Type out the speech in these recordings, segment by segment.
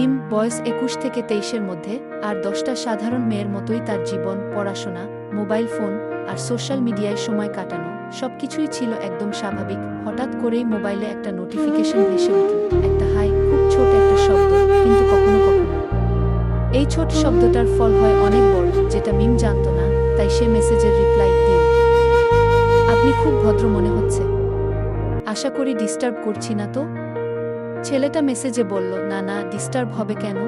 মিম বয়স একুশ থেকে তেইশের মধ্যে আর দশটা সাধারণ মেয়ের মতোই তার জীবন, পড়াশোনা, মোবাইল ফোন আর সোশ্যাল মিডিয়ায় সময় কাটানো, সবকিছুই ছিল একদম স্বাভাবিক। হঠাৎ করেই মোবাইলে একটা নোটিফিকেশন ভেসে উঠল একটা হাই, খুব ছোট একটা শব্দ, কিন্তু কখনো কখনো। এই ছোট শব্দটার ফল হয় অনেক বড়, যেটা মিম জানতো না, তাই সে মেসেজের রিপ্লাই দিল আপনি খুব ভদ্র মনে হচ্ছে। আশা করি ডিস্টার্ব করছি না তো? ছেলেটা মেসেজে বলল না না ডিস্টার্ব হবে কেন?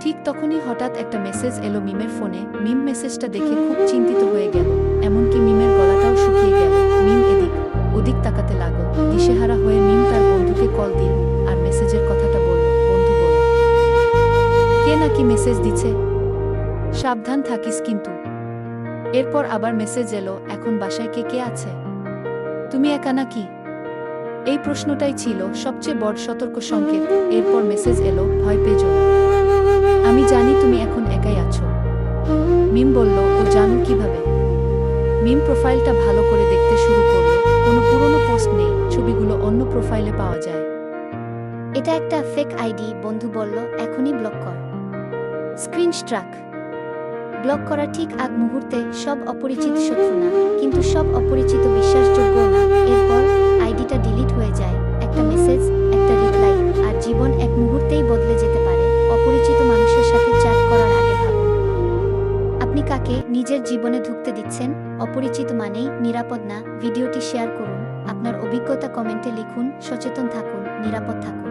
ঠিক তখনই হঠাৎ একটা মেসেজ এলো মিমের ফোনে মিম মেসেজটা দেখে খুব চিন্তিত হয়ে গেল। এমনকি মিমের গলাটাও শুকিয়ে গেল। মিম এদিক, ওদিক তাকাতে লাগল। দিশেহারা হয়ে মিম তার বন্ধুকে কল দিল আর মেসেজের কথাটা বলল, বন্ধু বলল কে নাকি মেসেজ দিছে? সাবধান থাকিস কিন্তু। এরপর আবার মেসেজ এলো, এখন বাসায় কে কে আছে? তুমি একা নাকি? এই প্রশ্নটাই ছিল সবচেয়ে বড় সতর্ক সংকেত। এরপর মেসেজ এলো, ভয় পেজো আমি জানি তুমি এখন একাই আছো। মিম বলল, ও জানো কীভাবে? মিম প্রোফাইলটা ভালো করে দেখতে শুরু করল। কোনো পুরনো পোস্ট নেই, ছবিগুলো অন্য প্রোফাইলে পাওয়া যায়। এটা একটা ফেক আইডি, বন্ধু বলল, এখনই ব্লক কর। স্ক্রিন স্ট্রাক ব্লক করা ঠিক আগ মুহূর্তে সব অপরিচিত শত্রু না, কিন্তু সব অপরিচিত বিশ্বাসযোগ্য না। এরপর কাকে নিজের জীবনে ঢুকতে দিচ্ছেন, অপরিচিত মানেই নিরাপদ না, ভিডিওটি শেয়ার করুন। আপনার অভিজ্ঞতা কমেন্টে লিখুন, সচেতন থাকুন, নিরাপদ থাকুন।